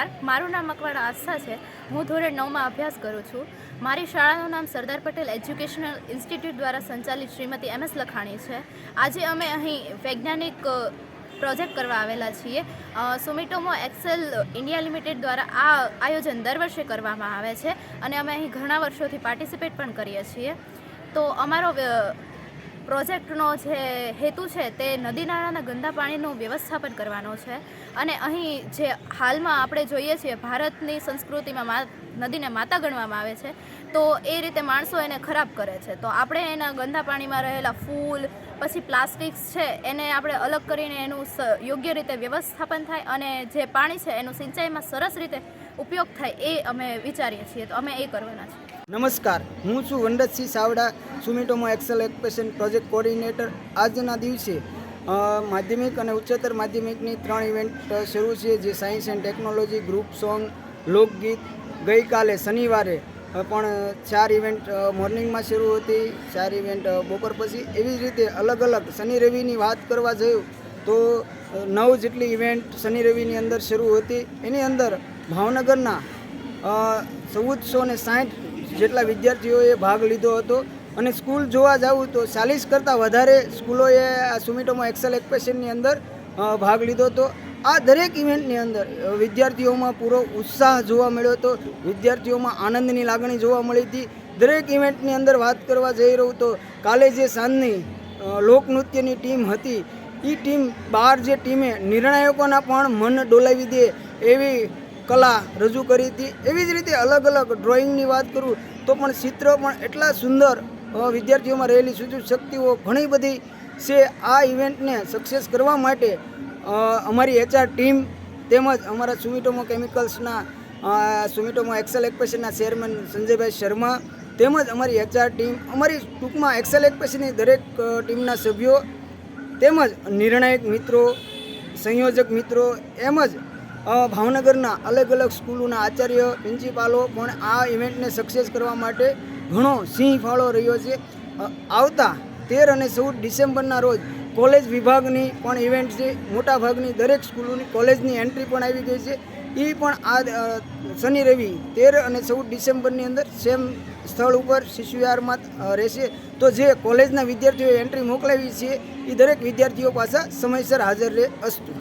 નમસ્કાર. મારું નામ મકવાણા આસ્થા છે. હું ધોરણ નવમાં અભ્યાસ કરું છું. મારી શાળાનું નામ સરદાર પટેલ એજ્યુકેશનલ ઇન્સ્ટિટ્યૂટ દ્વારા સંચાલિત શ્રીમતી એમ એસ લખાણી છે. આજે અમે અહીં વૈજ્ઞાનિક પ્રોજેક્ટ કરવા આવેલા છીએ. સુમિટોમો એક્સેલ ઇન્ડિયા લિમિટેડ દ્વારા આ આયોજન દર વર્ષે કરવામાં આવે છે અને અમે અહીં ઘણા વર્ષોથી પાર્ટિસિપેટ પણ કરીએ છીએ. તો અમારો પ્રોજેક્ટનો જે હેતુ છે તે નદી નાળાના ગંદા પાણીનું વ્યવસ્થાપન કરવાનો છે. અને અહીં જે હાલમાં આપણે જોઈએ છીએ, ભારતની સંસ્કૃતિમાં નદીને માતા ગણવામાં આવે છે, તો એ રીતે માણસો એને ખરાબ કરે છે. તો આપણે એના ગંદા પાણીમાં રહેલા ફૂલ, પછી પ્લાસ્ટિક્સ છે, એને આપણે અલગ કરીને એનું યોગ્ય રીતે વ્યવસ્થાપન થાય અને જે પાણી છે એનું સિંચાઈમાં સરસ રીતે ઉપયોગ થાય એ અમે વિચારીએ છીએ. તો અમે એ કરવાના છીએ. નમસ્કાર. હું છું Vandatsinh Savda Sumitomo Excel expression project coordinator આજના દિવસે માધ્યમિક અને ઉચ્ચતર માધ્યમિકની ત્રણ ઇવેન્ટ શરૂ છે, જે science and technology group song, લોકગીત, ગઈકાલે શનિવારે પણ ચાર ઇવેન્ટ મોર્નિંગમાં શરૂ હતી, ચાર ઇવેન્ટ બપોર પછી. એવી જ રીતે અલગ અલગ શનિ રવિની વાત કરવા જયું, તો નવ જેટલી ઇવેન્ટ શનિ રવિની અંદર શરૂ હતી. એની અંદર ભાવનગરના ચૌદસો ને સાઠ જેટલા વિદ્યાર્થીઓએ ભાગ લીધો હતો. અને સ્કૂલ જોવા જાઉં તો ચાલીસ કરતાં વધારે સ્કૂલોએ આ સુમિટોમાં એક્સેલ એક્સપ્રેશનની અંદર ભાગ લીધો હતો. આ દરેક ઇવેન્ટની અંદર વિદ્યાર્થીઓમાં પૂરો ઉત્સાહ જોવા મળ્યો હતો. વિદ્યાર્થીઓમાં આનંદની લાગણી જોવા મળી હતી. દરેક ઇવેન્ટની અંદર વાત કરવા જઈ રહ્યું તો કાલે જે સાંજની લોકનૃત્યની ટીમ હતી. એ ટીમ બહાર જે ટીમે નિર્ણાયકોના પણ મન ડોલાવી દે એવી કલા રજૂ કરી હતી. એવી જ રીતે અલગ અલગ ડ્રોઈંગની વાત કરું તો પણ ચિત્ર પણ એટલા સુંદર વિદ્યાર્થીઓમાં રહેલી સૂચિત શક્તિઓ ઘણી બધી છે. આ ઇવેન્ટને સક્સેસ કરવા માટે અમારી એચઆર ટીમ તેમજ અમારા સુમિટોમો કેમિકલ્સના સુમિટોમો એક્સેલ એક્સપ્રેશનના ચેરમેન સંજયભાઈ શર્મા તેમજ અમારી એચઆર ટીમ અમારી ટૂંકમાં એક્સેલ એક્સપ્રેશનની દરેક ટીમના સભ્યો તેમજ નિર્ણાયક મિત્રો, સંયોજક મિત્રો એમજ જ ભાવનગરના અલગ અલગ સ્કૂલોના આચાર્ય પ્રિન્સિપાલો પણ આ ઇવેન્ટને સક્સેસ કરવા માટે ઘણો સિંહ ફાળો રહ્યો છે. આવતા તેર અને ચૌદ ડિસેમ્બરના રોજ કોલેજ વિભાગની પણ ઇવેન્ટ છે. મોટાભાગની દરેક સ્કૂલોની કોલેજની એન્ટ્રી પણ આવી ગઈ છે. એ પણ આ શનિ રવિ તેર અને ચૌદ ડિસેમ્બરની અંદર સેમ સ્થળ ઉપર શિશુવિહારમાં રહેશે. તો જે કોલેજના વિદ્યાર્થીઓએ એન્ટ્રી મોકલાવી છે એ દરેક વિદ્યાર્થીઓ પાસે સમયસર હાજર રહે અસ્તુ.